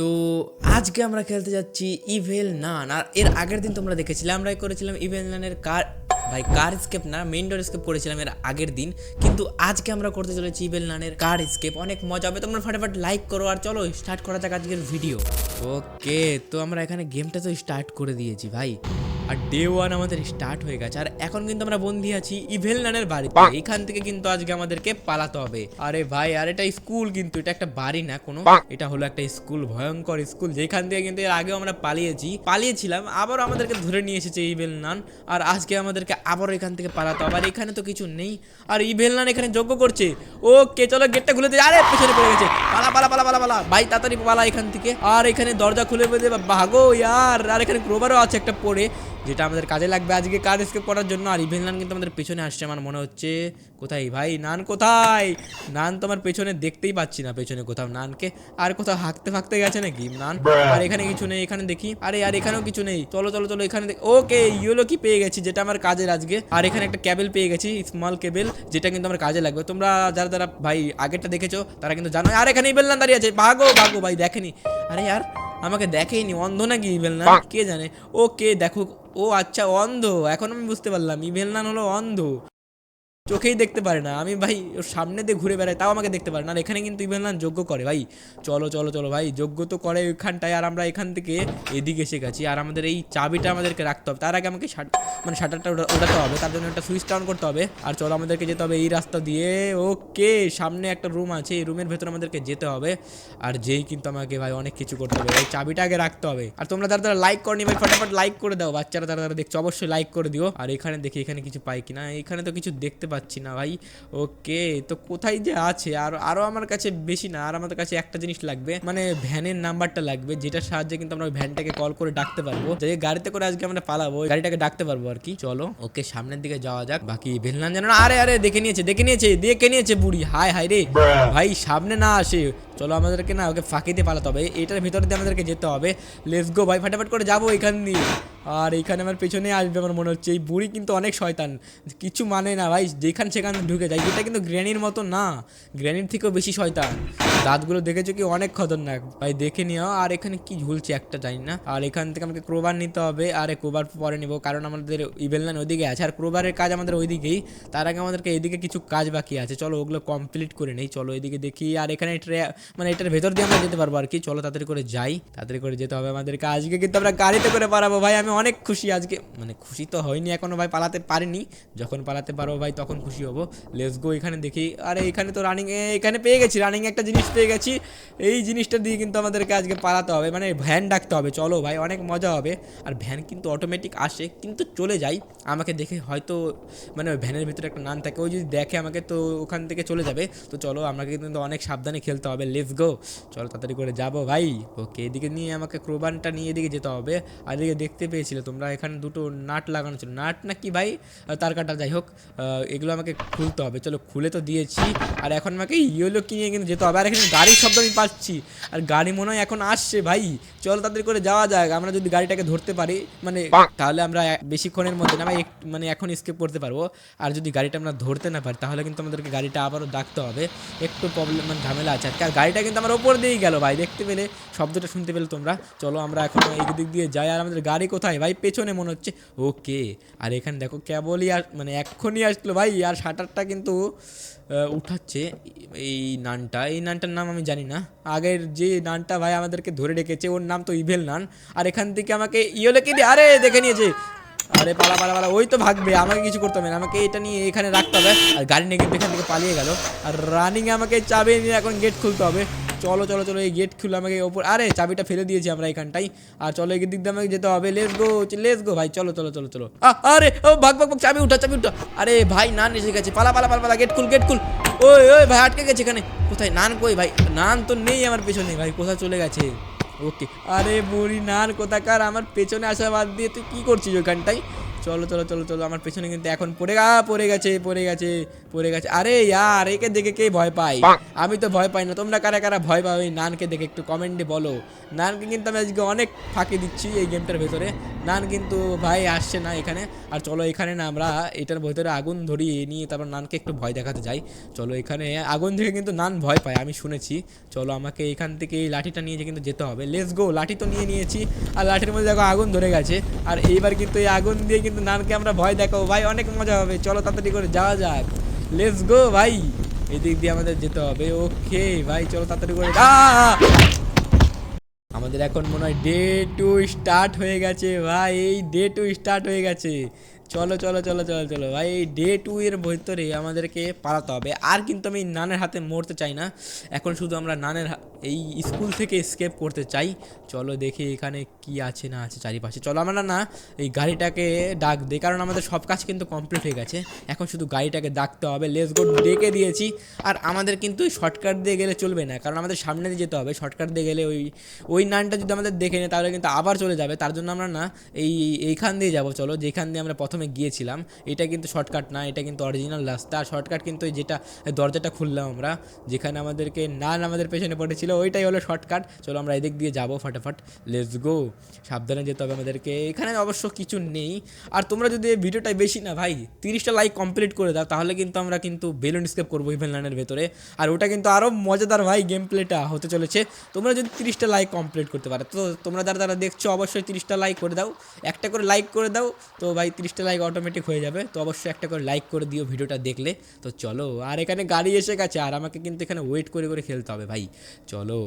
তো আজকে আমরা খেলতে যাচ্ছি ইভেল নান আর এর আগের দিন তোমরা দেখেছিলে আমরা করেছিলাম ইভেল নানের কার, ভাই, কার স্কেপ না মেইন ডোর স্কেপ করেছিলাম এর আগের দিন। কিন্তু আজকে আমরা করতে চলেছি ইভেল নানের কার স্কেপ অনেক মজা হবে, তোমরা ফাটাফাট লাইক করো, আর চলো স্টার্ট করা যাক আজকের ভিডিও ওকে তো আমরা এখানে গেমটা তো স্টার্ট করে দিয়েছি, ভাই। আর ডে ওয়ান আমাদের স্টার্ট হয়ে গেছে। আর এখন কিন্তু আমরা বন্দি আছি ইভেল নানের বাড়িতে। এখান থেকে কিন্তু আজকে আমাদেরকে পালাতে হবে। আরে ভাই আর এটা স্কুল কিন্তু এটা একটা বাড়ি না কোনো। এটা হলো একটা স্কুল ভয়ঙ্কর স্কুল যেখান থেকে কিন্তু এর আগেও আমরা পালিয়েছি পালিয়েছিলাম আবার আমাদেরকে ধরে নিয়ে এসেছে ইভেল নান। আর আজকে আমাদেরকে আবার এখান থেকে পালাতে হবে। আর এখানে তো কিছু নেই। আর ইভেল নান এখানে যজ্ঞ করছে। ওকে চলো গেটটা খুলে দিয়ে আরে পেছনে পড়ে গেছে। পালা পালা পালা পালা পালা। ভাই তাড়াতাড়ি পালা এখান থেকে। আর এখানে দরজা খুলে বেঁধে ভাগো ইয়ার। আর এখানে ক্রোবারও আছে একটা পড়ে। যেটা আমাদের কাজে লাগবে আজকে কার স্কেপ করার জন্য? আর ইভেন নান কিন্তু আমাদের পেছনে আসছে আমার মনে হচ্ছে। কোথায়? ভাই নান কোথায়? নান তো আমার পেছনে দেখতেই পাচ্ছি না পেছনে কোথাও। নানকে আর কোথাও হাঁকতে ফাঁকতে গেছে নাকি? নান আর এখানে কিছু নেই এখানে দেখি। আরে আর এখানেও কিছু নেই। চলো চলো চলো এখানে ওকে ইয়েলো কি পেয়ে গেছি যেটা আমার কাজের আজকে। আর এখানে একটা ক্যাবেল পেয়ে গেছি স্মল কেবেল যেটা কিন্তু আমার কাজে লাগবে। তোমরা যারা যারা ভাই আগেরটা দেখেছ তারা কিন্তু জানো। আর এখানে ইবেল নান দাঁড়িয়ে আছে। ভাগো ভাগো ভাই দেখেনি। আরে यार আমাকে দেখেইনি অন্ধ নাকি ইভেল না? কে জানে? ও কে দেখো ও আচ্ছা অন্ধ। এখন আমি বুঝতে পারলাম ইভেল নান হলো অন্ধ। চোখেই দেখতে পারে না। আমি ভাই ওর সামনে দিয়ে ঘুরে বেড়াই তাও আমাকে দেখতে পারে না। আর এখানে কিন্তু ইভেল নান যোগ্য করে ভাই। চলো চলো চলো ভাই, যোগ্য তো করে ওইখানটায়। আর আমরা এখান থেকে এদিকে এসে গেছি। আর আমাদের এই চাবিটা আমাদেরকে রাখতে হবে। তার আগে আমাকে মানে শাটারটা ওঠাতে হবে। তার জন্য একটা সুইচ অন করতে হবে। আর চলো, আমাদেরকে যেতে হবে এই রাস্তা দিয়ে। ওকে, সামনে একটা রুম আছে। এই রুমের ভেতর আমাদেরকে যেতে হবে। আর যেই কিন্তু আমাকে ভাই অনেক কিছু করতে হবে। এই চাবিটা আগে রাখতে হবে। আর তোমরা তারা তারা লাইক করনি ভাই, ফটাফট লাইক করে দাও। বাচ্চারা তারা যারা দেখছ, অবশ্যই লাইক করে দিও। আর এখানে দেখি, এখানে কিছু পাই কিনা। এখানে তো কিছু দেখতে পাচ্ছি না ভাই। ওকে তো কোথায় যে আছে? আর আরও আমার কাছে বেশি না আর আমাদের কাছে একটা জিনিস লাগবে। মানে ভ্যানের নাম্বারটা লাগবে যেটার সাহায্যে কিন্তু আমরা ভ্যানটাকে কল করে ডাকতে পারব। যে গাড়িতে করে আজকে আমরা পালাবো গাড়িটাকে ডাকতে পারব আর কি। চলো ওকে সামনের দিকে যাওয়া যাক। বাকি ভেলনান জানো আরে আরে দেখে নিয়েছে দেখে নিয়েছে দেখে নিয়েছে বুড়ি। হাই হাই রে। ভাই সামনে না আসে। চলো আমাদেরকে না ওকে ফাঁকি দিয়ে পালাতে হবে। এটার ভিতরে দিয়ে আমাদেরকে যেতে হবে। লেটস গো ভাই, ফাটাফাট করে যাব এখান দিয়ে। আর এইখানে আমার পেছনে আসবে আমার মনে হচ্ছে। এই বুড়ি কিন্তু অনেক শয়তান। কিছু মানে না ভাই, যেখান সেখানে ঢুকে যায়। এটা কিন্তু গ্র্যানির মতো না। গ্র্যানির থেকেও বেশি শয়তান। দাঁতগুলো দেখেছ কি? অনেক খতরনাক। ভাই, দেখে নিও। আর এখানে কি ঝুলছে একটা, জানি না। আর এখান থেকে আমাকে ক্রোবার নিতে হবে। আর ক্রোবার পরে নিব। কারণ আমাদের ইভেলনান ওইদিকে আছে। আর ক্রোবারের কাজ আমাদের ওইদিকেই। তার আগে আমাদেরকে এদিকে কিছু কাজ বাকি আছে। চলো ওগুলো কমপ্লিট করে নেই। চলো এদিকে দেখি। আর এখানে মানে এটার ভেতর দিয়ে আমরা যেতে পারব আর কি। চলো তাড়াতাড়ি করে যাই। তাড়াতাড়ি করে যেতে হবে আমাদেরকে। আজকে কিন্তু আমরা গাড়িতে করে পারাবো ভাই, আমি অনেক খুশি আজকে। মানে খুশি তো হয়নি এখনও ভাই, পালাতে পারিনি। যখন পালাতে পারব ভাই, তখন খুশি হব। লেটস গো এখানে দেখি। আরে, এখানে তো রানিং এখানে পেয়ে গেছি রানিং একটা জিনিস পেয়ে গেছি। এই জিনিসটা দিয়ে কিন্তু আমাদেরকে আজকে পালাতে হবে। মানে ভ্যান ডাকতে হবে। চলো ভাই, অনেক মজা হবে। আর ভ্যান কিন্তু অটোমেটিক আসে, কিন্তু চলে যায় আমাকে দেখে হয়তো মানে ভ্যানের ভিতরে একটা নান থাকে। ওই যদি দেখে আমাকে, তো ওখান থেকে চলে যাবে। তো চলো, আমাকে কিন্তু অনেক সাবধানে খেলতে হবে। লেটস গো চলো তাড়াতাড়ি করে যাব ভাই। ওকে এদিকে নিয়ে আমাকে ক্রোবানটা নিয়ে এদিকে যেতে হবে। আর এদিকে দেখতে পেয়েছিলে তোমরা এখানে দুটো নাট লাগানো ছিল। নাট না কি ভাই তার কাটা যাই হোক। এগুলো আমাকে খুলতে হবে। চলো খুলে তো দিয়েছি। আর এখন আমাকে ইয়েলো কিনে কিন্তু যেতে হবে। আর এখানে গাড়ির শব্দ আমি পাচ্ছি। আর গাড়ি মনে হয় এখন আসছে ভাই। চলো তাড়াতাড়ি করে যাওয়া যাক। আমরা যদি গাড়িটাকে ধরতে পারি মানে তাহলে আমরা বেশিক্ষণের মধ্যে না মানে এখন স্কেপ করতে পারব। আর যদি গাড়িটা আমরা ধরতে না পারি, তাহলে কিন্তু আমাদেরকে গাড়িটা আবারও ডাকতে হবে। একটু প্রবলেম মানে ঝামেলা আছে। আর গাড়িটা কিন্তু আমার ওপর দিয়েই গেল ভাই, দেখতে পেলে, শব্দটা শুনতে পেলে তোমরা। চলো আমরা এখন এই দিক দিয়ে যাই, আর আমাদের গাড়ি কোথায় ভাই? পেছনে মনে হচ্ছে। ওকে, আর এখানে দেখো কেবলই আর মানে এক্ষুনি আসলো ভাই, আর শাটারটা কিন্তু উঠাচ্ছে এই নানটা। এই নানটার নাম আমি জানি না। আগের যে নানটা ভাই আমাদেরকে ধরে রেখেছে, ওর নাম তো ইভেল নান। আর এখান থেকে আমাকে ইয়েলোকে দিয়ে, আরে দেখে নিয়েছে। আরে পালা পালা পালা, ওই তো ভাগবে, আমাকে কিছু করতে হবে না, আমাকে এটা নিয়ে এখানে রাখতে হবে, আর গাড়ি নিয়ে কিন্তু এখান থেকে পালিয়ে গেল। আর রানিং আমাকে চাবি নিয়ে এখন গেট খুলতে হবে। চলো চলো চলো, এই গেট খুলে আমাকে ওপর, আরে চাবিটা ফেলে দিয়েছি আমরা এখানটাই আর চলো এই দিক দিয়ে আমাকে যেতে হবে লেটস গো লেটস গো ভাই, চলো চলো চলো চলো। আরে, ও, ভাগ ভাগ ভাগ, চাবি উঠা চাবি উঠা। আরে ভাই, নান এসে গেছে, পালা পালা পালা পালা গেট খুল গেট খুল। ওই ওই, ভাই, আটকে গেছে এখানে। কোথায়? নান কই, ভাই? নান তো নেই আমার পেছনে, ভাই, কোথায় চলে গেছে? ওকে। আরে বুড়ি নার কোথাকার, আমার পেছনে আসা বাদ দিয়ে তুই কী করছিস ওখানটাই চলো চলো চলো চলো, আমার পেছনে কিন্তু এখন পড়ে গা, পড়ে গেছে পড়ে গেছে। পড়ে গেছে। আরে ইয়ার একে দেখে কে ভয় পাই আমি তো ভয় পাই না। তোমরা কারা কারা ভয় পাও? এই নানকে দেখে একটু কমেন্টে বলো। নানকে কিন্তু আমি আজকে অনেক ফাঁকি দিচ্ছি এই গেমটার ভেতরে। নান কিন্তু ভাই আসছে না এখানে। আর চলো এখানে না আমরা এটার ভেতরে আগুন ধরিয়ে নিয়ে তারপর নানকে একটু ভয় দেখাতে যাই। চলো এখানে আগুন থেকে কিন্তু নান ভয় পায় আমি শুনেছি। চলো আমাকে এখান থেকে এই লাঠিটা নিয়ে যে কিন্তু যেতে হবে। লেস গো লাঠি তো নিয়ে নিয়েছি। আর লাঠির মধ্যে দেখো আগুন ধরে গেছে। আর এইবার কিন্তু এই আগুন দিয়ে কিন্তু নানকে আমরা ভয় দেখাবো। ভাই অনেক মজা হবে। চলো তাড়াতাড়ি করে যাওয়া যাক। লেটস গো ভাই। এদিক দিয়ে আমাদের যেতে হবে। ওকে ভাই, চলো তাড়াতাড়ি করে! আমাদের এখন মনে হয় ডে টু স্টার্ট হয়ে গেছে। ভাই, এই ডে টু স্টার্ট হয়ে গেছে। চলো চলো চলো চলো চলো। ভাই ডে টু এর ভিতরে আমাদেরকে পালাতে হবে। আর কিন্তু আমি নানের হাতে মরতে চাই না। এখন শুধু আমরা নানের এই স্কুল থেকে স্কেপ করতে চাই। চলো দেখি এখানে কি আছে, না আছে চারিপাশে। চলো, আমরা না এই গাড়িটাকে ডাক দিই। কারণ আমাদের সব কাজ কিন্তু কমপ্লিট হয়ে গেছে। এখন শুধু গাড়িটাকে ডাকতে হবে। লেস গো ডেকে দিয়েছি। আর আমাদের কিন্তু শর্টকাট দিয়ে গেলে চলবে না। কারণ আমাদের সামনে দিয়ে যেতে হবে। শর্টকাট দিয়ে গেলে ওই ওই নানটা যদি আমাদের দেখে নেয়, তাহলে কিন্তু আবার চলে যাবে। তার জন্য আমরা না এই, এইখান দিয়ে যাব। চলো, যেখান দিয়ে আমরা প্রথমে গিয়েছিলাম, এটা কিন্তু শর্টকাট না, এটা কিন্তু অরিজিনাল রাস্তা। আর শর্টকাট কিন্তু যেটা দরজাটা খুললাম আমরা, যেখানে আমাদেরকে নান আমাদের পেছনে পড়েছিল, ওইটাই হলো শর্টকাট চলো আমরা এদিক দিয়ে যাব ফটাফট। লেটস গো সাবধানে যেতে হবে আমাদেরকে। এখানে অবশ্য কিছু নেই। আর তোমরা যদি এই ভিডিওটা বেশি না, ভাই, তিরিশটা লাইক কমপ্লিট করে দাও, তাহলে কিন্তু আমরা কিন্তু বেলুন স্কেপ করব ইভেন লাইনের ভেতরে। আর ওটা কিন্তু আরও মজাদার, ভাই গেম প্লেটা হতে চলেছে। তোমরা যদি তিরিশটা লাইক কমপ্লিট করতে পারো, তো তোমরা যারা যারা দেখছ, অবশ্যই তিরিশটা লাইক করে দাও। একটা করে লাইক করে দাও। তো ভাই, তিরিশটা লাইক অটোমেটিক হয়ে যাবে। তো অবশ্যই একটা করে লাইক করে দিও ভিডিওটা দেখলে। তো চলো, আর এখানে গাড়ি এসে গেছে, আর আমাকে কিন্তু এখানে ওয়েট করে করে খেলতে হবে ভাই। চলো।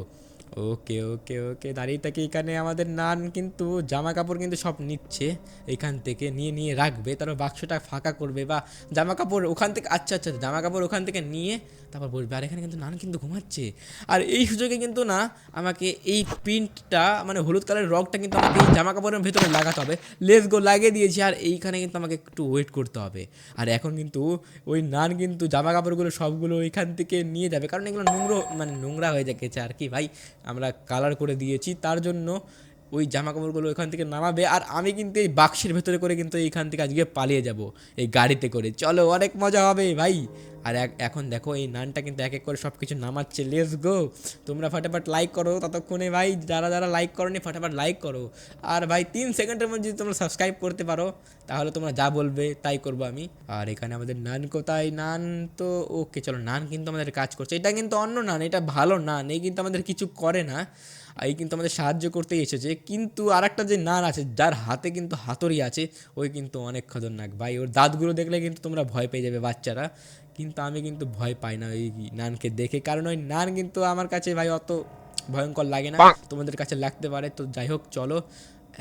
ওকে ওকে ওকে। দাঁড়িয়ে থেকে এখানে আমাদের নান কিন্তু জামা কাপড় কিন্তু সব নিচ্ছে। এখান থেকে নিয়ে নিয়ে রাখবে। তারপর বাক্সটা ফাঁকা করবে বা জামা কাপড় ওখান থেকে আচ্ছা আচ্ছা জামা কাপড় ওখান থেকে নিয়ে তারপর বসবে। আর এখানে কিন্তু নান কিন্তু ঘুমাচ্ছে। আর এই সুযোগে কিন্তু না, আমাকে এই প্রিন্টটা মানে হলুদ কালারের রগটা কিন্তু আমাকে এই জামা কাপড়ের ভেতরে লাগাতে হবে। লেস গো লাগিয়ে দিয়েছি। আর এইখানে কিন্তু আমাকে একটু ওয়েট করতে হবে। আর এখন কিন্তু ওই নান কিন্তু জামা কাপড়গুলো সবগুলো ওইখান থেকে নিয়ে যাবে। কারণ এগুলো নোংরো মানে নোংরা হয়ে গেছে আর কি ভাই। আমরা কালার করে দিয়েছি। তার জন্য ওই জামা কাপড়গুলো ওইখান থেকে নামাবে আর আমি কিন্তু এই বাক্সের ভেতরে করে কিন্তু এইখান থেকে আজকে পালিয়ে যাব, এই গাড়িতে করে। চলো, অনেক মজা হবে ভাই। আর এখন দেখো এই নানটা কিন্তু এক এক করে সব কিছু নামাচ্ছে। লেস গো তোমরা ফাটাফাট লাইক করো ততক্ষণে ভাই। যারা যারা লাইক করোনি, ফাটাফাট লাইক করো। আর ভাই, তিন সেকেন্ডের মধ্যে যদি তোমরা সাবস্ক্রাইব করতে পারো, তাহলে তোমরা যা বলবে তাই করব আমি। আর এখানে আমাদের নান কোথায়? নান তো ওকে চলো নান কিন্তু আমাদের কাজ করছে। এটা কিন্তু অন্য নান, এটা ভালো নান। এই কিন্তু আমাদের কিছু করে না। এই কিন্তু আমাদের সাহায্য করতেই এসেছে। কিন্তু আরেকটা যে নান আছে, যার হাতে কিন্তু হাতুড়ি আছে, ওই কিন্তু অনেক খতরনাক। ভাই, ওর দাঁতগুলো দেখলে কিন্তু তোমরা ভয় পেয়ে যাবে বাচ্চারা। কিন্তু আমি কিন্তু ভয় পাই না ওই নানকে দেখে। কারণ ওই নান কিন্তু আমার কাছে ভাই অত ভয়ঙ্কর লাগে না। তোমাদের কাছে লাগতে পারে। তো যাই হোক চলো।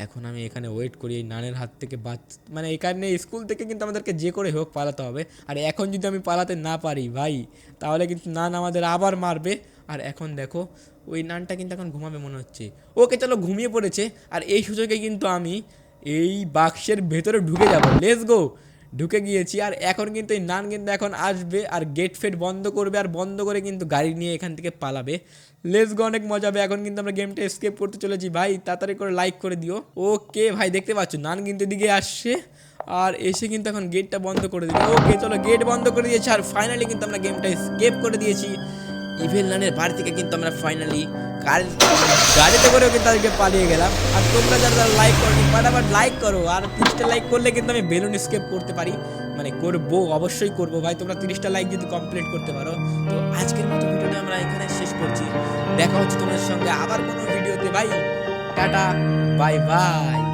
এখন আমি এখানে ওয়েট করি এই নানের হাত থেকে বাচ মানে এখানে স্কুল থেকে কিন্তু আমাদেরকে যে করে হোক পালাতে হবে। আর এখন যদি আমি পালাতে না পারি ভাই তাহলে কিন্তু নান আমাদের আবার মারবে। আর এখন দেখো ওই নানটা কিন্তু এখন ঘুমাবে মনে হচ্ছে। ওকে চলো ঘুমিয়ে পড়েছে। আর এই সুযোগে কিন্তু আমি এই বাক্সের ভেতরে ঢুকে যাব। লেস গো ঢুকে গিয়েছি আর এখন কিন্তু এই নান কিন্তু এখন আসবে আর গেট ফেট বন্ধ করবে আর বন্ধ করে কিন্তু গাড়ি নিয়ে এখান থেকে পালাবে। লেস গো অনেক মজা হবে। এখন কিন্তু আমরা গেমটা এসকেপ করতে চলেছি। ভাই, তাড়াতাড়ি করে লাইক করে দিও। ওকে ভাই, দেখতে পাচ্ছ? নান কিন্তু এদিকে আসছে আর এসে কিন্তু এখন গেটটা বন্ধ করে দিল। ওকে চলো গেট বন্ধ করে দিয়েছি আর ফাইনালি কিন্তু আমরা গেমটা স্কেপ করে দিয়েছি। ইভেল নানের বাড়ি থেকে কিন্তু আমরা ফাইনালি গাড়িতে করেও কিন্তু আজকে পালিয়ে গেলাম। আর তোমরা যারা যারা লাইক করো ফাটাফাট লাইক করো। আর তিরিশটা লাইক করলে কিন্তু আমি বেলুন স্কেপ করতে পারি। মানে করব, অবশ্যই করব। ভাই, তোমরা তিরিশটা লাইক যদি কমপ্লিট করতে পারো, তো আজকের মতো ভিডিওটা আমরা এখানে শেষ করছি। দেখা হচ্ছে তোমাদের সঙ্গে আবার কোনো ভিডিওতে। ভাই, টাটা বাই বাই